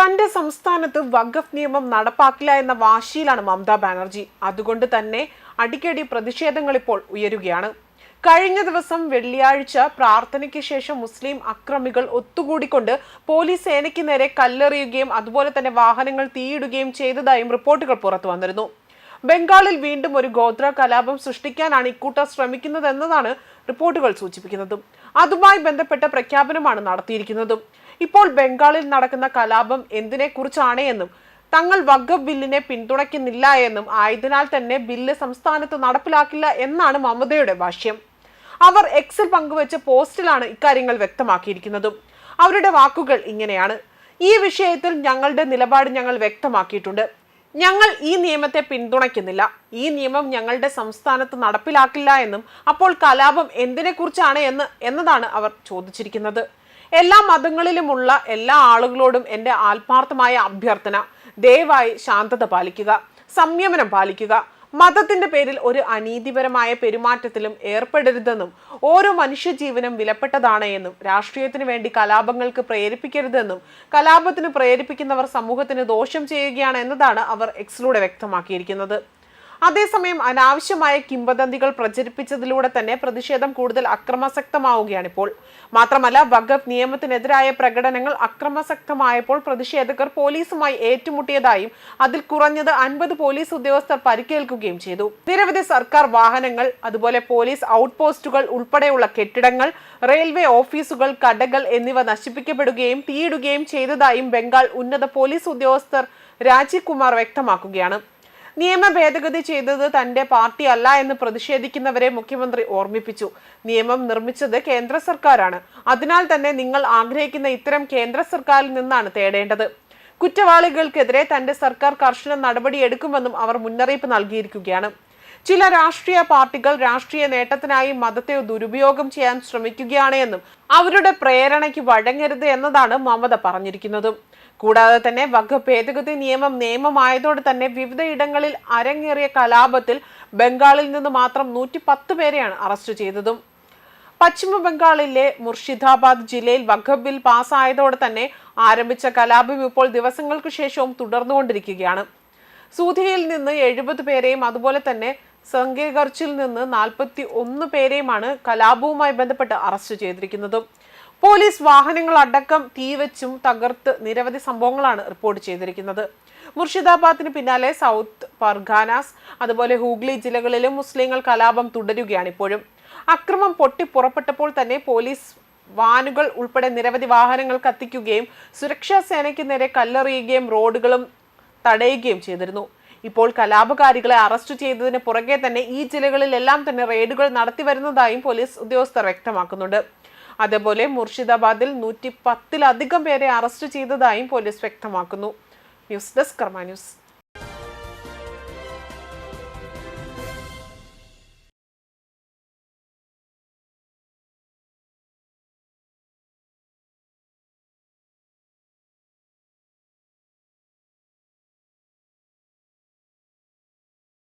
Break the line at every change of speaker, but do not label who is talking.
തന്റെ സംസ്ഥാനത്ത് വഖഫ് നിയമം നടപ്പാക്കില്ല എന്ന വാശിയിലാണ് മമതാ ബാനർജി. അതുകൊണ്ട് തന്നെ അടിക്കടി പ്രതിഷേധങ്ങൾ ഇപ്പോൾ ഉയരുകയാണ്. കഴിഞ്ഞ ദിവസം വെള്ളിയാഴ്ച പ്രാർത്ഥനയ്ക്ക് ശേഷം മുസ്ലിം അക്രമികൾ ഒത്തുകൂടിക്കൊണ്ട് പോലീസ് സേനയ്ക്ക് നേരെ കല്ലെറിയുകയും അതുപോലെ തന്നെ വാഹനങ്ങൾ തീയിടുകയും ചെയ്തതായും റിപ്പോർട്ടുകൾ പുറത്തു വന്നിരുന്നു. ബംഗാളിൽ വീണ്ടും ഒരു ഗോത്ര കലാപം സൃഷ്ടിക്കാനാണ് ഇക്കൂട്ടർ ശ്രമിക്കുന്നതെന്നതാണ് റിപ്പോർട്ടുകൾ സൂചിപ്പിക്കുന്നത്. അതുമായി ബന്ധപ്പെട്ട പ്രഖ്യാപനമാണ് നടത്തിയിരിക്കുന്നതും. ഇപ്പോൾ ബംഗാളിൽ നടക്കുന്ന കലാപം എന്തിനെ കുറിച്ചാണ് എന്നും തങ്ങൾ വഖഫ് ബില്ലിനെ പിന്തുണയ്ക്കുന്നില്ല എന്നും ആയതിനാൽ തന്നെ ബില്ല് സംസ്ഥാനത്ത് നടപ്പിലാക്കില്ല എന്നാണ് മമതയുടെ ഭാഷ്യം. അവർ എക്സിൽ പങ്കുവച്ച പോസ്റ്റിലാണ് ഇക്കാര്യങ്ങൾ വ്യക്തമാക്കിയിരിക്കുന്നതും. അവരുടെ വാക്കുകൾ ഇങ്ങനെയാണ്. ഈ വിഷയത്തിൽ ഞങ്ങളുടെ നിലപാട് ഞങ്ങൾ വ്യക്തമാക്കിയിട്ടുണ്ട്. ഞങ്ങൾ ഈ നിയമത്തെ പിന്തുണയ്ക്കുന്നില്ല. ഈ നിയമം ഞങ്ങളുടെ സംസ്ഥാനത്ത് നടപ്പിലാക്കില്ല എന്നും അപ്പോൾ കലാപം എന്തിനെക്കുറിച്ചാണ് എന്ന് എന്നതാണ് അവർ ചോദിച്ചിരിക്കുന്നത്. എല്ലാ മതങ്ങളിലുമുള്ള എല്ലാ ആളുകളോടും എന്റെ ആത്മാർത്ഥമായ അഭ്യർത്ഥന ദയവായി ശാന്തത പാലിക്കുക സംയമനം പാലിക്കുക മതത്തിന്റെ പേരിൽ ഒരു അനീതിപരമായ പെരുമാറ്റത്തിലും ഏർപ്പെടരുതെന്നും ഓരോ മനുഷ്യജീവനും വിലപ്പെട്ടതാണ് എന്നും രാഷ്ട്രീയത്തിന് വേണ്ടി കലാപങ്ങൾക്ക് പ്രേരിപ്പിക്കരുതെന്നും കലാപത്തിന് പ്രേരിപ്പിക്കുന്നവർ സമൂഹത്തിന് ദോഷം ചെയ്യുകയാണ് എന്നതാണ് അവർ എക്സിലൂടെ വ്യക്തമാക്കിയിരിക്കുന്നത്. അതേസമയം അനാവശ്യമായ കിംവദന്തികൾ പ്രചരിപ്പിച്ചതിലൂടെ തന്നെ പ്രതിഷേധം കൂടുതൽ അക്രമാസക്തമാവുകയാണിപ്പോൾ. മാത്രമല്ല വഖഫ് നിയമത്തിനെതിരായ പ്രകടനങ്ങൾ അക്രമാസക്തമായപ്പോൾ പ്രതിഷേധകർ പോലീസുമായി ഏറ്റുമുട്ടിയതായും അതിൽ കുറഞ്ഞത് അൻപത് പോലീസ് ഉദ്യോഗസ്ഥർ പരിക്കേൽക്കുകയും ചെയ്തു. നിരവധി സർക്കാർ വാഹനങ്ങൾ അതുപോലെ പോലീസ് ഔട്ട് പോസ്റ്റുകൾ ഉൾപ്പെടെയുള്ള കെട്ടിടങ്ങൾ റെയിൽവേ ഓഫീസുകൾ കടകൾ എന്നിവ നശിപ്പിക്കപ്പെടുകയും തീയിടുകയും ചെയ്തതായും ബംഗാൾ ഉന്നത പോലീസ് ഉദ്യോഗസ്ഥർ രാജീവ് കുമാർ വ്യക്തമാക്കുകയാണ്. നിയമ ഭേദഗതി ചെയ്തത് തന്റെ പാർട്ടി അല്ല എന്ന് പ്രതിഷേധിക്കുന്നവരെ മുഖ്യമന്ത്രി ഓർമ്മിപ്പിച്ചു. നിയമം നിർമ്മിച്ചത് കേന്ദ്ര സർക്കാരാണ്. അതിനാൽ തന്നെ നിങ്ങൾ ആഗ്രഹിക്കുന്ന ഇത്തരം കേന്ദ്ര സർക്കാരിൽ നിന്നാണ് തേടേണ്ടത്. കുറ്റവാളികൾക്കെതിരെ തന്റെ സർക്കാർ കർശന നടപടിയെടുക്കുമെന്നും അവർ മുന്നറിയിപ്പ് നൽകിയിരിക്കുകയാണ്. ചില രാഷ്ട്രീയ പാർട്ടികൾ രാഷ്ട്രീയ നേട്ടത്തിനായി മതത്തെ ദുരുപയോഗം ചെയ്യാൻ ശ്രമിക്കുകയാണ് എന്നും അവരുടെ പ്രേരണയ്ക്ക് വഴങ്ങരുത് എന്നതാണ് മമത പറഞ്ഞിരിക്കുന്നതും. കൂടാതെ തന്നെ വഖഫ് ഭേദഗതി നിയമം നിയമമായതോടെ തന്നെ വിവിധ ഇടങ്ങളിൽ അരങ്ങേറിയ കലാപത്തിൽ ബംഗാളിൽ നിന്ന് മാത്രം നൂറ്റി പത്ത് പേരെയാണ് അറസ്റ്റ് ചെയ്തതും. പശ്ചിമ ബംഗാളിലെ മുർഷിദാബാദ് ജില്ലയിൽ വഖ ബിൽ പാസ്സായതോടെ തന്നെ ആരംഭിച്ച കലാപം ഇപ്പോൾ ദിവസങ്ങൾക്ക് ശേഷവും തുടർന്നുകൊണ്ടിരിക്കുകയാണ്. സൂധിയയിൽ നിന്ന് എഴുപത് പേരെയും അതുപോലെ തന്നെ സംഗേഗർച്ചിൽ നിന്ന് നാൽപ്പത്തി ഒന്ന് പേരെയുമാണ് കലാപവുമായി ബന്ധപ്പെട്ട് അറസ്റ്റ് ചെയ്തിരിക്കുന്നത്. പോലീസ് വാഹനങ്ങൾ അടക്കം തീവച്ചും തകർത്ത് നിരവധി സംഭവങ്ങളാണ് റിപ്പോർട്ട് ചെയ്തിരിക്കുന്നത്. മുർഷിദാബാദിന് പിന്നാലെ സൗത്ത് പർഗാനാസ് അതുപോലെ ഹൂഗ്ലി ജില്ലകളിലും മുസ്ലിങ്ങൾ കലാപം തുടരുകയാണ് ഇപ്പോഴും. അക്രമം പൊട്ടി പുറപ്പെട്ടപ്പോൾ തന്നെ പോലീസ് വാനുകൾ ഉൾപ്പെടെ നിരവധി വാഹനങ്ങൾ കത്തിക്കുകയും സുരക്ഷാ സേനയ്ക്ക് നേരെ കല്ലെറിയുകയും റോഡുകളും തടയുകയും ചെയ്തിരുന്നു. ഇപ്പോൾ കലാപകാരികളെ അറസ്റ്റ് ചെയ്തതിന് പുറകെ തന്നെ ഈ ജില്ലകളിലെല്ലാം തന്നെ റെയ്ഡുകൾ നടത്തി വരുന്നതായും പോലീസ് ഉദ്യോഗസ്ഥർ വ്യക്തമാക്കുന്നുണ്ട്. അതേപോലെ മുർഷിദാബാദിൽ നൂറ്റി പത്തിലധികം പേരെ അറസ്റ്റ് ചെയ്തതായും പോലീസ് വ്യക്തമാക്കുന്നു. News desk Karma news.